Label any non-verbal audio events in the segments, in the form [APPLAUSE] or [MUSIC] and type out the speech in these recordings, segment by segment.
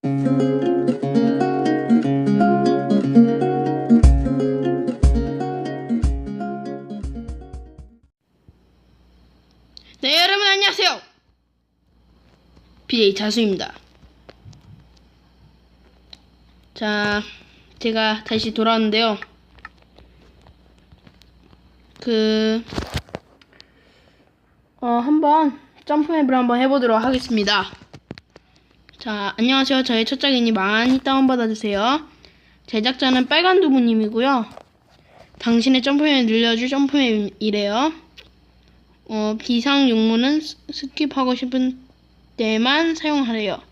네, 여러분 안녕하세요. BJ 자수입니다. 자, 제가 다시 돌아왔는데요. 그, 어, 한번 점프맵을 한번 해보도록 하겠습니다. 자, 안녕하세요. 저의 첫 작이니 많이 다운받아주세요. 제작자는 빨간 두부님이고요. 당신의 점프맵을 늘려줄 점프맵이래요. 어, 비상 용무는 스- 스킵하고 싶은 때만 사용하래요.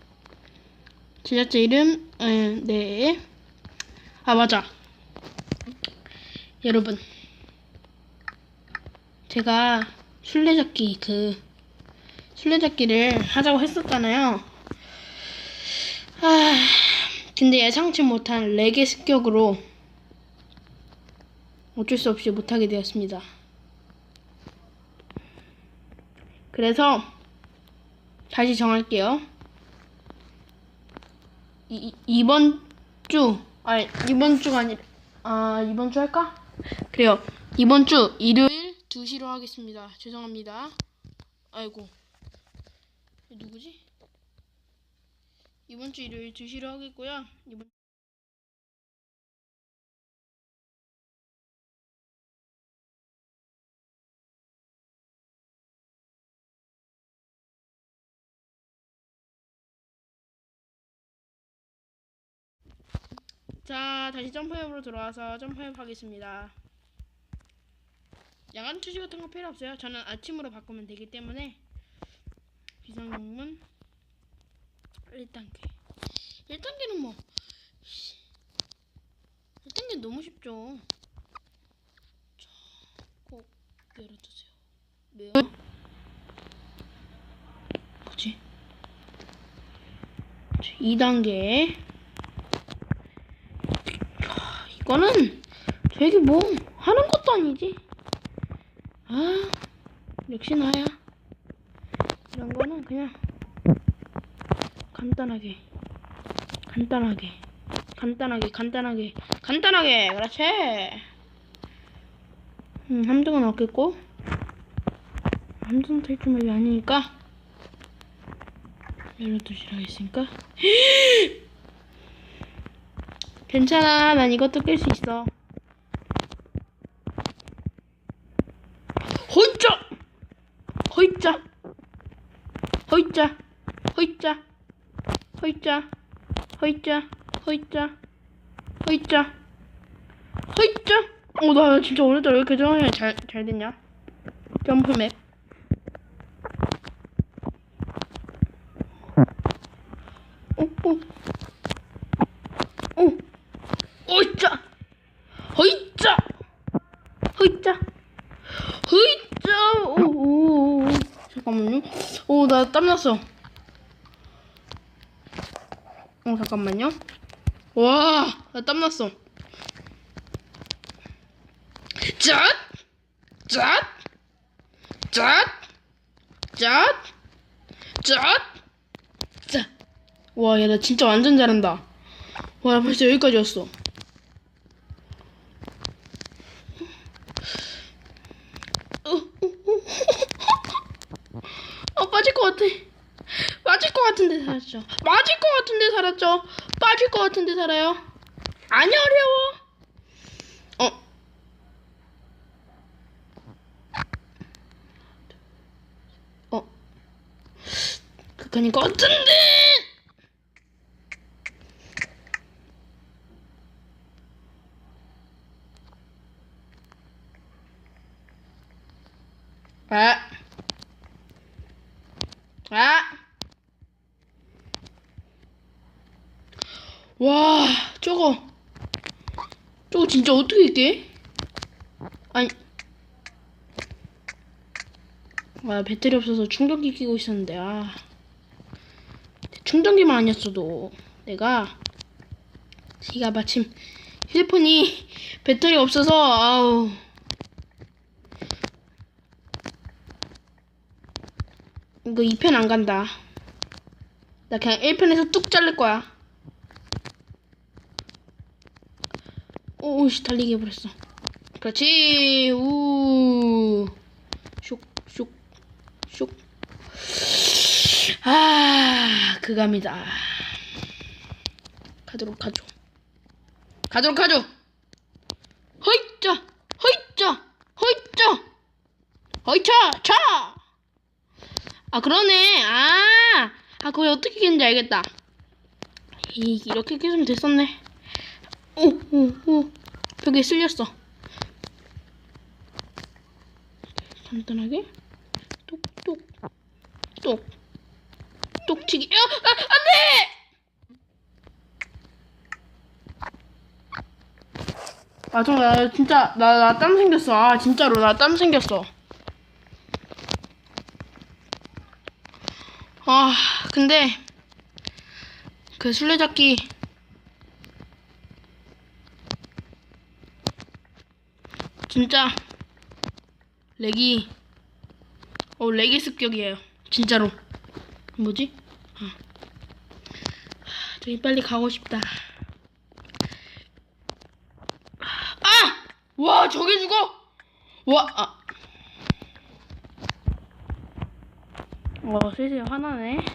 제작자 이름, 에, 네. 아, 맞아. 여러분. 제가 술래잡기, 그, 술래잡기를 하자고 했었잖아요. 아, 근데 예상치 못한 렉의 습격으로 어쩔 수 없이 못하게 되었습니다. 그래서 다시 정할게요. 이, 이번 주, 아니 이번 주가 아니라 아 이번 주 할까? 그래요. 이번 주 일요일 2시로 하겠습니다. 죄송합니다. 아이고 누구지? 이번 주 일요일 2시로 하겠고요. 이번 자, 다시 점프맵으로 돌아와서 점프맵 하겠습니다. 야간 투시 같은 거 필요 없어요. 저는 아침으로 바꾸면 되기 때문에 비상용문 1단계. 1단계는 뭐 1단계 너무 쉽죠. 자, 꼭 열어두세요. 왜요? 뭐지? 2단계. 이거는 저에게 뭐 하는 것도 아니지. 아, 역시 나야. 이런 거는 그냥 간단하게, 간단하게, 간단하게, 간단하게, 간단하게. 그렇지. 음, 함정은 없겠고. 함정 탈출맵이 아니니까. 열어두시라 했으니까. [GASPS] 괜찮아. 난 이것도 깰 수 있어. 호이짜! 호이짜! 호이짜! 호이짜! 호이짜! 호이짜! 호이짜! 호이짜! 호이짜! 어, 나 진짜 오늘따라 왜 이렇게 점프맵 잘, 잘 됐냐? 점프맵. 어, 어. 오! 어이짜! 허이짜! 허이짜! 허이짜! 오, 오, 잠깐만요. 오, 나 땀났어. 어, 잠깐만요. 와, 나 땀났어. 짠! 짠! 짠! 짠! 짠! 짠! 와, 야, 나 진짜 완전 잘한다. 와, 나 벌써 여기까지 왔어 어. 아, 빠질 것 같아. 빠질 것 같은 데 살았죠. 맞을 것 같은 데 살았죠. 빠질 것 같은 데 살아요. 아니, 어려워. 어. 어. 것 같은데! 아. 아. 와, 저거. 저거 진짜 어떻게 이게? 아니. 와, 배터리 없어서 충전기 끼고 있었는데, 아. 충전기만 아니었어도 내가 지가 마침 휴대폰이 [LAUGHS] 배터리 없어서 아우 이거 2편 안 간다. 나 그냥 1편에서 뚝 자를 거야. 오씨 달리기 해버렸어. 그렇지. 우. 슉, 슉, 슉. 아, 그갑니다. 가도록 하죠. 가도록 하죠. 허이짜, 허이짜, 허이짜, 허이차, 차. 아 그러네. 아, 아 그거 어떻게 끼는지 알겠다. 이 이렇게 끼면 됐었네. 오, 오, 오. 벽에 쓸렸어. 간단하게 똑 똑 똑 똑치기. 아, 아, 안돼! 아, 저, 나, 진짜, 나, 나 땀 생겼어. 아, 진짜로, 나 땀 생겼어. 아, 근데, 그 술래잡기, 진짜, 렉이, 어, 렉이 습격이에요. 진짜로. 뭐지? 아, 하, 저기 빨리 가고 싶다. 아! 와, 저게 죽어! 와, 아. 어, 슬슬 화나네.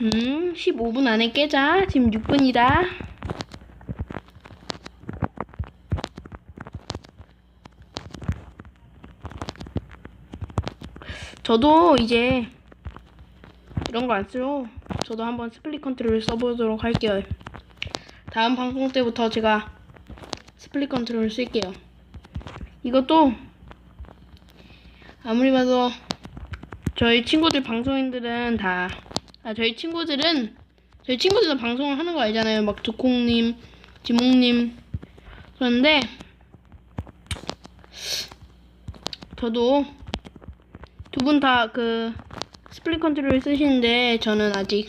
음, 15분 안에 깨자. 지금 6분이다. 저도 이제 이런 거 안 쓰고 저도 한번 스플릿 컨트롤을 써보도록 할게요. 다음 방송 때부터 제가 스플릿 컨트롤을 쓸게요. 이것도 아무리 봐도 저희 친구들 방송인들은 다 아, 저희 친구들은 저희 친구들도 방송을 하는 거 알잖아요. 막 두콩님, 지몽님 그런데 저도 두 분 다 그 스플릿 컨트롤 쓰시는데 저는 아직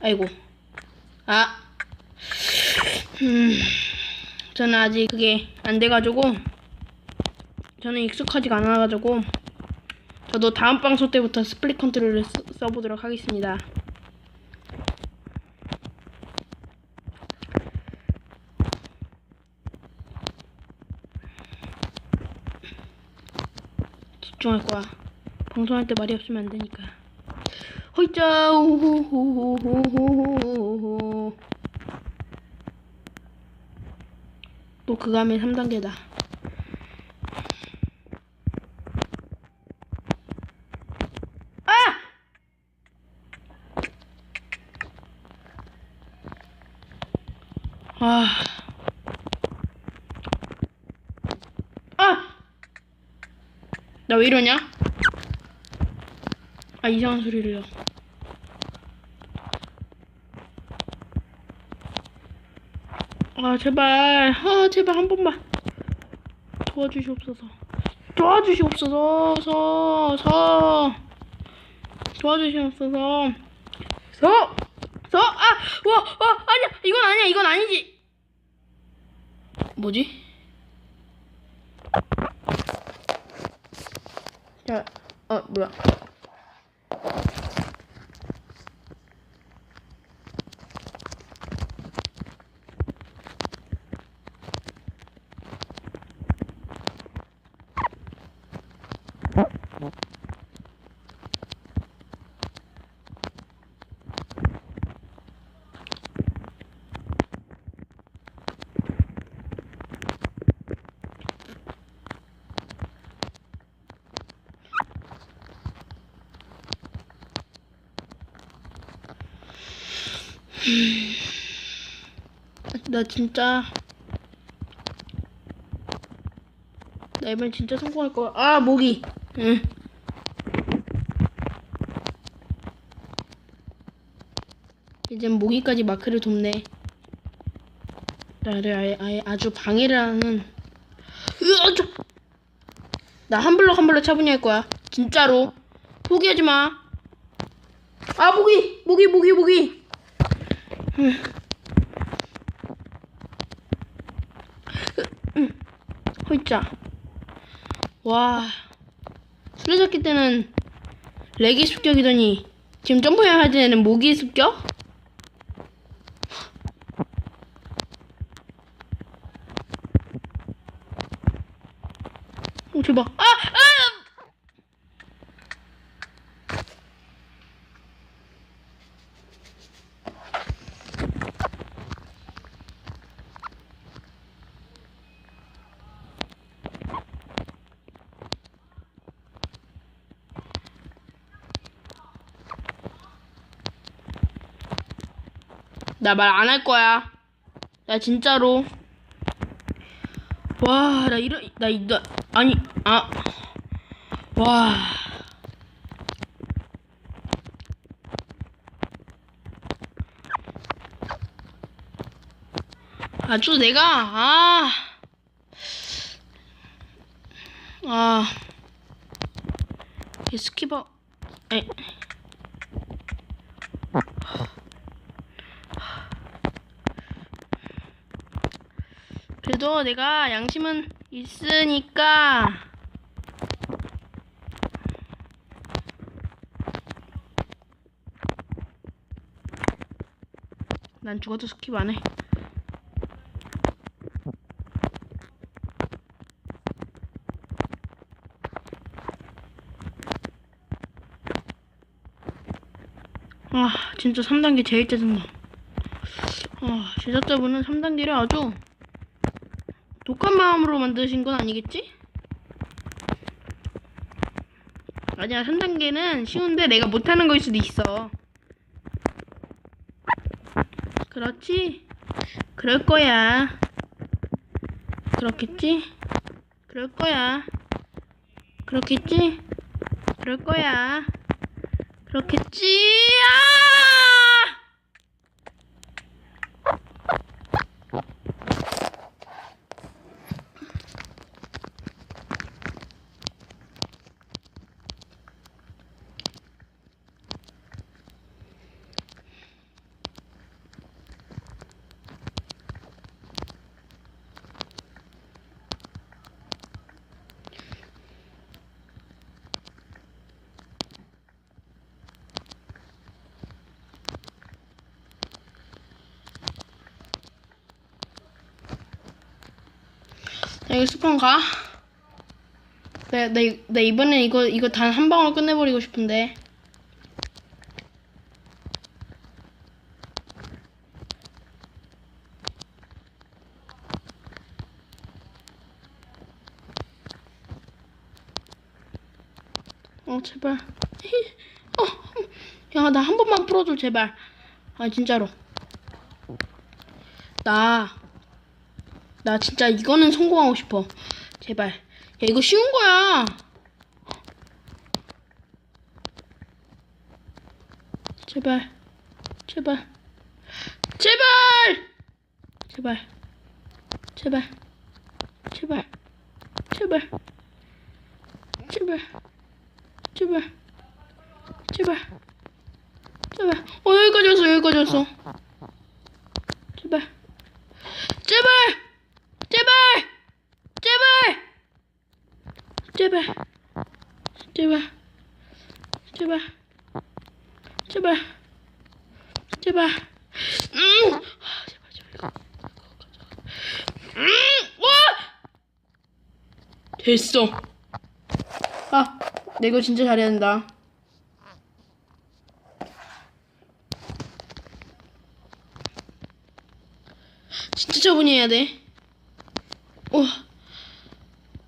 아이고 아 음, 저는 아직 그게 안 돼가지고 저는 익숙하지가 않아가지고 저도 다음 방송 때부터 스플릿 컨트롤을 쓰, 써보도록 하겠습니다. 집중할 거야. 방송할 때 말이 없으면 안 되니까. 호이자 호호호호호호호호 또 하면 3단계다. 아! 아. 아! 나 왜 이러냐? 아 이상한 소리를요. 아 제발. 아 제발 한 번만. 도와주시옵소서. 도와주시옵소서. 서 도와주시옵소서. 서 서 아 와 와 아니야. 이건 아니야. 이건 아니지. 뭐지? 야, 어, 뭐야? 나 진짜 나 이번 진짜 성공할 거야. 아 모기. 응. 이젠 모기까지 마크를 돕네. 나를 아예, 아예 아주 방해를 하는. 으아, 저... 나한 블럭 한 블럭 차분히 할 거야. 진짜로. 포기하지 마. 아 모기, 모기, 모기, 모기. 헐자 와 수레잡기 때는 렉이 습격이더니 지금 점프해야 할 때는 모기 습격? 오 제발 아! 아! 나 말 안 할 거야. 나 진짜로. 와, 나 이런, 나, 이- 나, 아니, 아. 와. 아주 내가, 아. 아. 이 스키버, 에. 그래도 내가 양심은 있으니까 난 죽어도 스킵 안 해. 아, 진짜 3단계 제일 짜증나. 아, 제작자분은 3단계를 아주 독한 마음으로 만드신 건 아니겠지? 아니야, 3단계는 쉬운데 내가 못하는 거일 수도 있어. 그렇지? 그럴 거야. 그렇겠지? 그럴 거야. 그렇겠지? 그럴 거야. 그렇겠지? 아! 나 이거 스폰 가. 나, 나, 이- 나 이번에 이거, 이거 단 한 방울 끝내버리고 싶은데. 어, 제발. [LAUGHS] 어, 야, 나 한 번만 풀어줘, 제발. 아, 진짜로. 나, 나 진짜 이거는 성공하고 싶어. 제발. 야, 이거 쉬운 거야. 제발. 제발. 제발! 제발. 제발. 제발. 제발. 제발. 제발. 제발. 제발. 어, 여기까지 왔어, 여기까지 왔어. 제발. 제발! 제발! 제발! 제발! 제발! 제발! 제발! 제발! 음! 아, 제발, 제발. 음! 와! 됐어. 아, 내 이거 진짜 잘해야 된다. 진짜 차분히 해야 돼.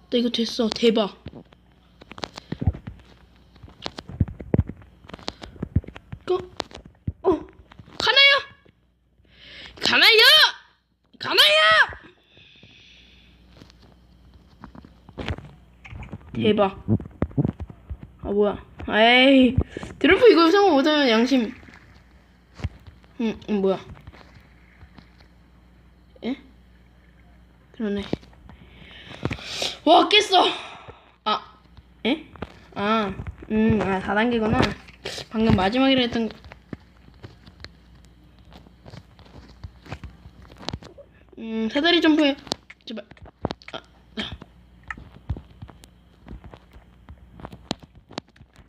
와, 나 이거 됐어. 대박. 어, 어, 가나요? 가나요? 가나요? 대박. 아 뭐야? 에이, 드로프 이거 성공 못하면 양심. 응, 응 뭐야? 에? 그러네. 와, 깼어! 아, 에? 아, 음, 아, 4단계구나. 방금 마지막이라 했던, 음, 사다리 점프해. 제발. 아, 아.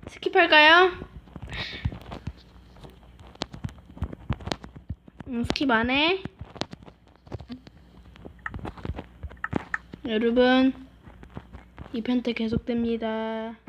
스킵할까요? 음, 스킵 안 해. 여러분 2편 때 계속됩니다.